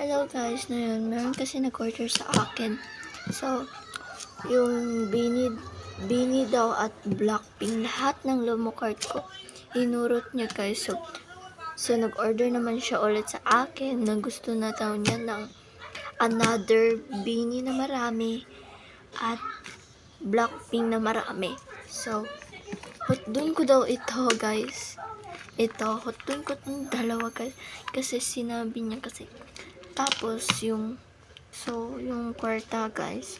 Hello guys, na yun. Meron kasi nag-order sa akin. So, yung Bini, Bini daw at Blackpink, lahat ng lomo card ko, inurot niya guys. So, so nag-order naman siya ulit sa akin na gusto na daw niya ng another Bini na marami at Blackpink na marami. So, hotdon ko daw ito guys. Ito, hotdon ko itong dalawa guys. Kasi sinabi niya kasi tapos, yung, so, yung kwarta, guys,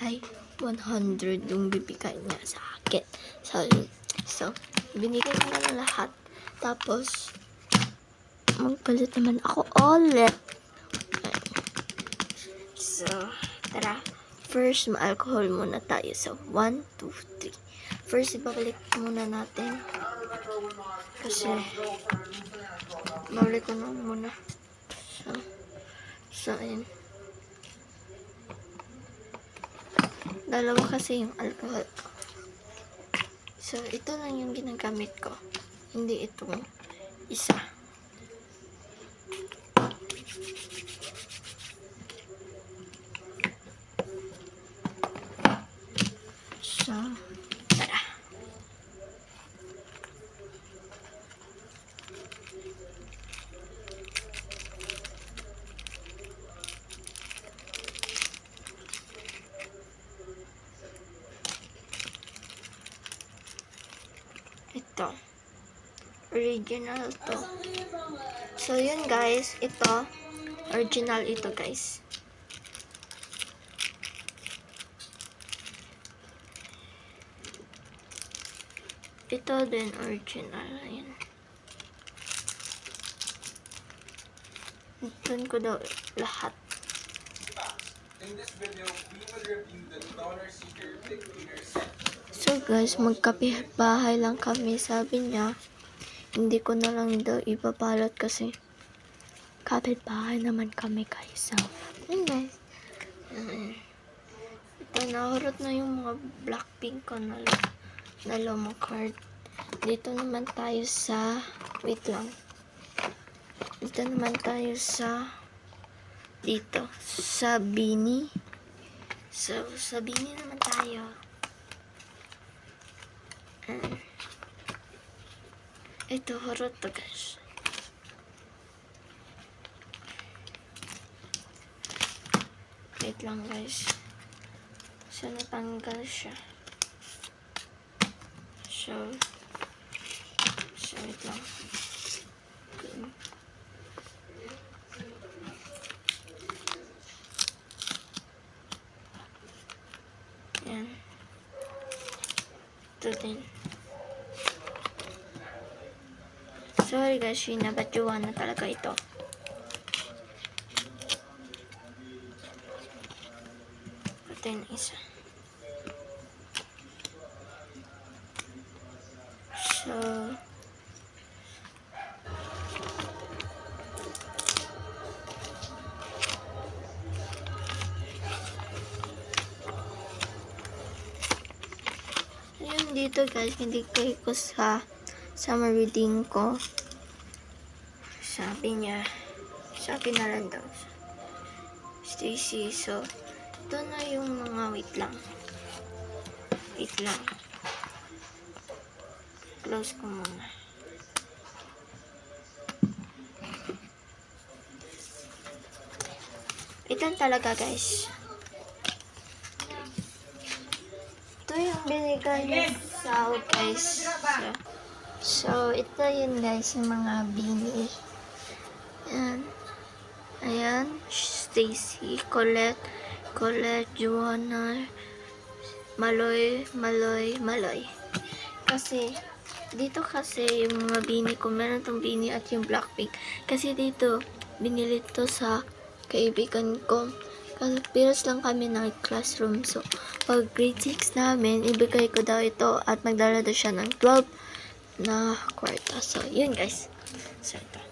ay 100 yung bibigay niya sa akin. So. So, binigay ko na lahat. Tapos, magpalit naman ako ulit. So, tara. First, ma-alcohol muna tayo. So, 1, 2, 3. First, ibabalik muna natin. Kasi, babalik ko na muna. So, ayun. Dalawa kasi yung alcohol. So, ito lang yung ginagamit ko. Hindi itong isa. So, tara. Ito. Original to. So, yun guys. Ito. Original ito guys. Ito din original. Ayan. Doon ko daw lahat. So guys, magkapibahay lang kami. Sabi niya, hindi ko na lang daw ipabalot kasi kapitbahay naman kami guys. So, yun guys. Mm. Ito, nahurot na yung mga Blackpink ko na, na lomo card. Dito naman tayo sa, wait lang. Dito naman tayo sa, dito, sa Bini. So, sa Bini naman tayo. Horot to guys. Wait lang guys. So, natanggal siya. So, so wait lang. Yan. Ito din. Sorry guys, you na talaga ito. Ito yung isa. So, dito guys, hindi kay ko sa summer reading ko. Sabi niya, sabi na lang daw. Stacy, so, ito na yung mga wait lang. Wait lang. Close ko muna. Ito talaga guys. Ito yung binigay niya sa guys. So, so, ito yun guys, yung mga bini. Ayan. Ayan. Stacy, Colette, Colette, Joanna, Maloy, Maloy, Maloy. Kasi, dito kasi yung mga bini ko, meron tong bini at yung Blackpink. Kasi dito, binili to sa kaibigan ko. Kasi piras lang kami ng classroom. So, pag grade 6 namin, ibigay ko daw ito at magdala daw siya ng 12 na kwarta. So, yun guys. So, ito.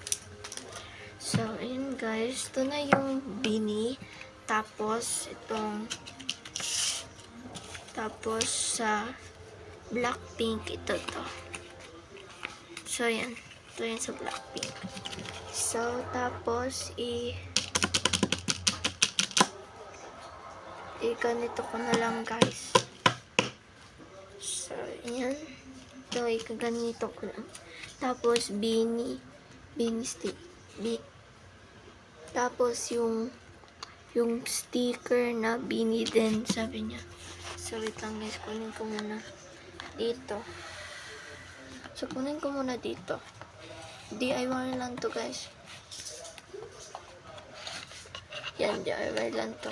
So, ayun guys. Ito na yung bini. Tapos, itong tapos sa Blackpink, ito to. So, yan. Ito yan sa Blackpink. So, tapos, i Eh, ganito ko na lang, guys. So, ayan. So, ikaganito ko lang. Tapos, bini. Bini stick. Bi Tapos, yung yung sticker na bini din, sabi niya. So, wait lang guys, kunin ko muna dito. So, kunin ko muna dito. DIY lang to guys. Yan, DIY lang to.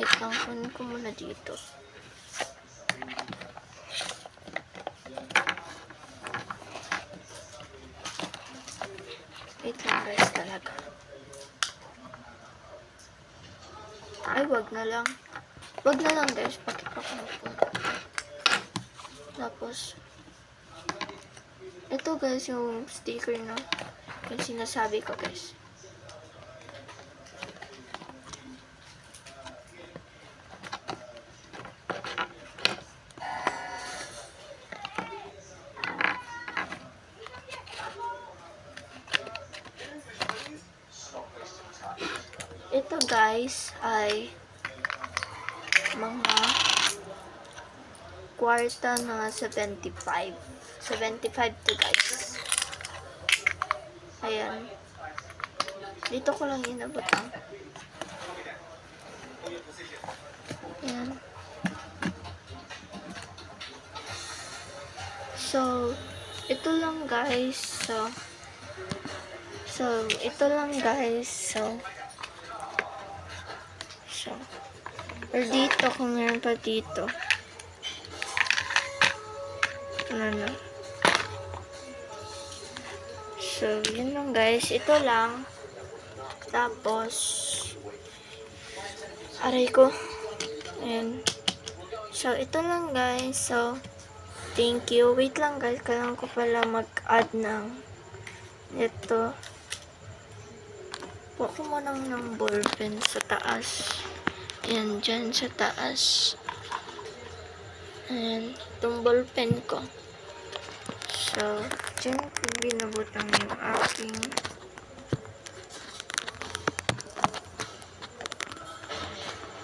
Wait lang, kunin ko muna dito. Wait lang guys talaga. Ay, wag na lang. Wag na lang guys, pakita ko na po. Tapos, ito guys, yung sticker na yung sinasabi ko guys. Guys ay mga kwarta na 75. 75 to guys. Ayan. Dito ko lang inabotang. Ayan. So, ito lang guys. So, so, ito lang guys. So, So, or dito, kung meron pa dito. Ano. So, yun lang guys. Ito lang. Tapos, aray ko. Ayan. So, ito lang guys. So, thank you. Wait lang guys. Kailangan ko pala mag-add ng ito. Kuha ko lang ng ballpen sa taas. Ayan, dyan sa taas. Ayan, itong ballpen ko. So, dyan binabutang yung aking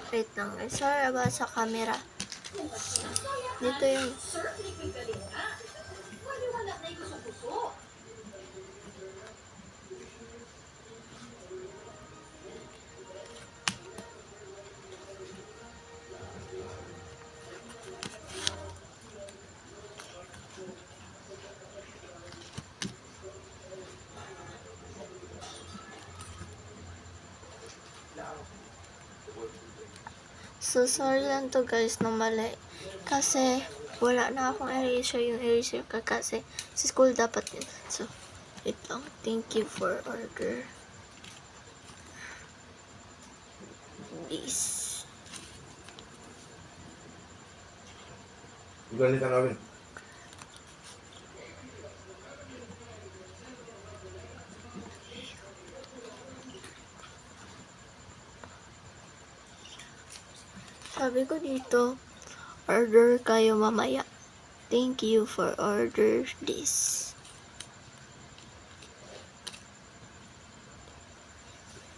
Wait lang guys. Sorry about sa camera. Dito yung So, sorry lang to guys na mali. Kasi, wala na akong eraser. Yung eraser ka kasi sa school dapat yun. So, wait lang. Thank you for order. This. Galing ka namin. Sabi ko dito, order kayo mamaya. Thank you for order this.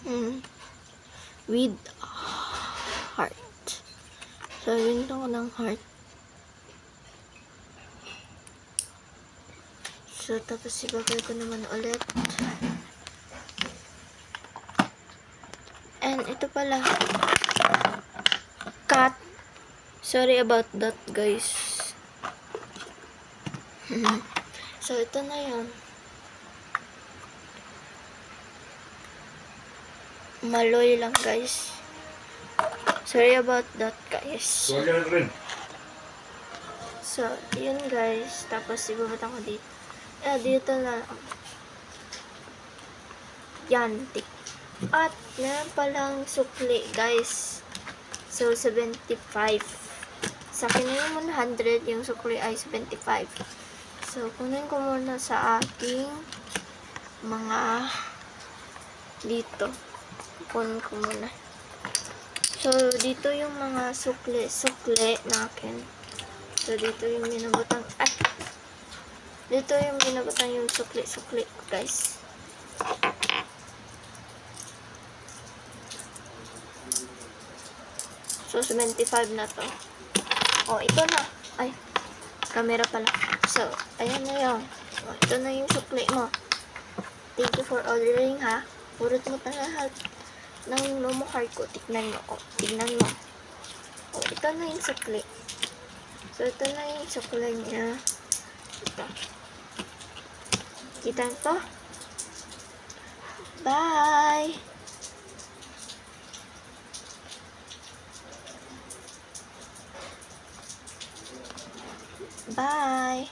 Hmm. With heart. Sabihin ko ng heart. So, tapos ibabay ko naman ulit. And ito pala. Cut. Sorry about that, guys. so, ito na yun. Maloy lang, guys. Sorry about that, guys. So, yun guys. Tapos, ibabatan ko dito. Eh, dito na lang. Yan, tik. At, meron palang sukli, guys. So, 75. Sa akin na yung 100, yung sukli ay 75. So, kunin ko muna sa aking mga dito. Kunin ko muna. So, dito yung mga sukli-sukli na akin. So, dito yung binabutang, ah, dito yung binabutang yung sukli-sukli, guys. So, 75 na to. Oh, ito na. Ay, camera pala. So, ayan na yun. Oh, ito na yung sukli mo. Thank you for ordering, ha. Purot mo na lahat ng Momo card ko. Tignan mo. Oh, tignan mo. Oh, ito na yung sukli. So, ito na yung sukli niya. Ito. Kita to? Bye! Bye.